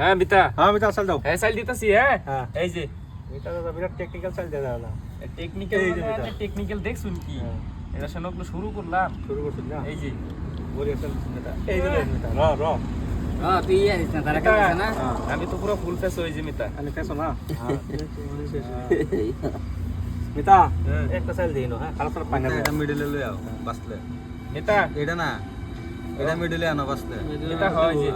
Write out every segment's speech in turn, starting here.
হ্যাঁ মিতা। হ্যাঁ মিতা চাল দাও। হ্যাঁ সাইল দিতেছি হ্যাঁ। হ্যাঁ। এই যে মিতা দাদা বিরাট টেকনিক্যাল চাল দেওয়া না। টেকনিক্যাল এই যে মিতা। টেকনিক্যাল দেখছুন কি? হ্যাঁ। এটা সেনকলো শুরু করলাম। শুরু করছিস না এই যে। বলি চাল মিতা। এই যে র র। হ্যাঁ না হ্যাঁ। আমি তো পুরো ফুল ফেস হয়ে যে মিতা। আমি ফেসো না মিতা হ্যাঁ। একটা চাল দিই না হ্যাঁ খারাপ খারাপ পাই না এটা মিডলে লই আও বাসলে মিতা। এটা না এটা মিডলে আনো বাসলে মিতা হয় যে।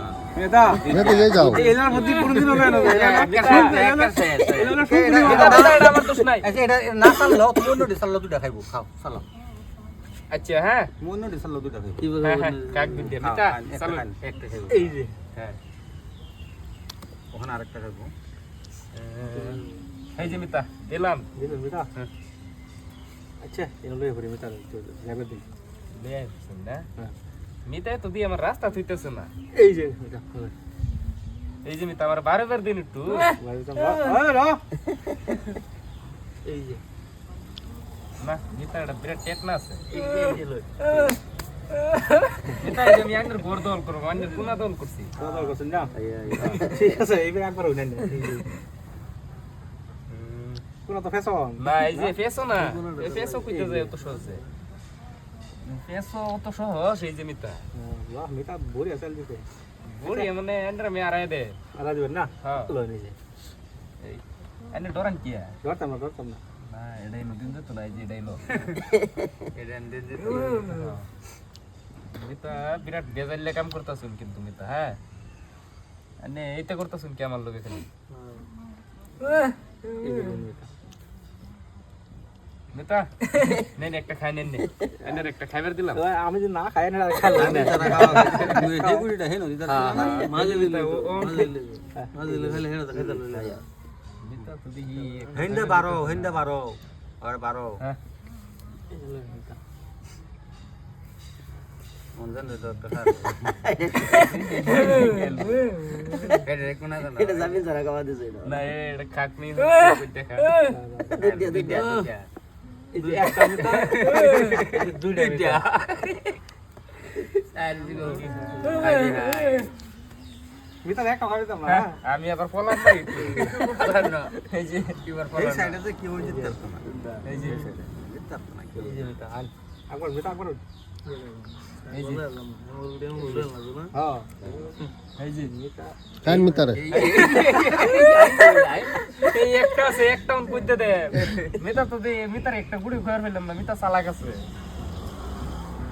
আচ্ছা খাইবো আচ্ছা হ্যাঁ। দুটা খাইবো। কি হ্যাঁ হ্যাঁ কাক বিদ্যা মিতা খাও, একটা এই যে। হ্যাঁ। ওখানে আরেকটা খাইবো। এই যে মিতা হ্যাঁ। আচ্ছা এগুলো লই মিতা লেবে দিই লে না। হ্যাঁ। মিতা তো দিয়ে আমার রাস্তা থইতেছে না। এই যে মিতা এই যে মিতা আমার বারে বার দিন একটু। এই যে। না মিতা এটা বিরাট টেকনা আছে। এই যে এই যে লই। মিতা এই যে আমি আইনের গোর দল করব আইনের গুনা দল করছি। দাদা করছেন না ঠিক আছে এইবার একবার হই না কোন তো ফেশন। না এই যে ফেসো না এই ফেসো কইতে যায় অত সহজে। ফেসো অত সহজ এই যে মিতা। বাহ মিতা ভরি আছে দিতে। বড়ি মানে এন্ডার মে আরাই দে। আরা দিবেন না? হ্যাঁ। লই নিজে এই এন্ডার ডরান কি? ধরতাম না ধরতাম না। না এটাই নতুন তো না যে এটাই লো। এটা এন্ডে যে মিতা বিরাট বেজাইলে কাম করতাছুন কিন্তু মিতা হ্যাঁ? আনে এইটা করতাছুন কি আমার লগে খালি? মিতা মিতা নেন একটা খাই নেন এনের একটা খাইবার দিলাম। আমি যদি না খাই না। দুই যে গুড়িটা হেনো দিতা মাঝে মিতা ও মাঝে খাইলে হেনো খাইতে লই মিতা তো দেখি হেন্ডে বারো হেন্ডে বারো আর বারো। হ্যাঁ। মন এটা যাবি তারা খাওয়া দিছে না এটা খাক নি দেখা আমি আবার পলাম না। এই যে এই সাইডে কি হয়েছে এই যে এই যে মিতা আন একবার মিতা একবার এই যে। হ্যাঁ। এই যে। মিতা কান মিতারে এই একটা আছে একটা উন দে। মিতা তো দে মিতার একটা গুড়ি খাওয়ার ফেললাম না মিতা চালাক আছে।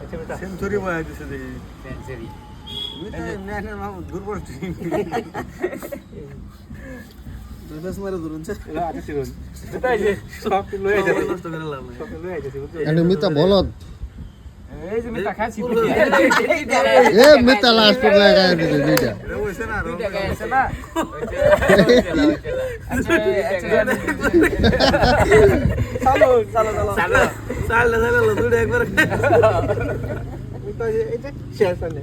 আচ্ছা সেঞ্চুরি বয় দিছে দেখি সেঞ্চুরি। দুর্বল টিম দুর্বল মারে দুরুনছে এলা আছে সিরুন মিতা এই যে সব লই আইছে নষ্ট করে লাভ নাই সব লই আইছে বুঝছ এটা মিতা বলদ এই যে মিতা খাচ্ছি এ মিতা লাস্ট পর লাগায় দিছে দুইটা এটা হইছে না দুইটা গায়ে আছে না আচ্ছা আচ্ছা চালো চালো চালো চালো চাল চাল দুটো একবার মিতা এই যে শেষ আনে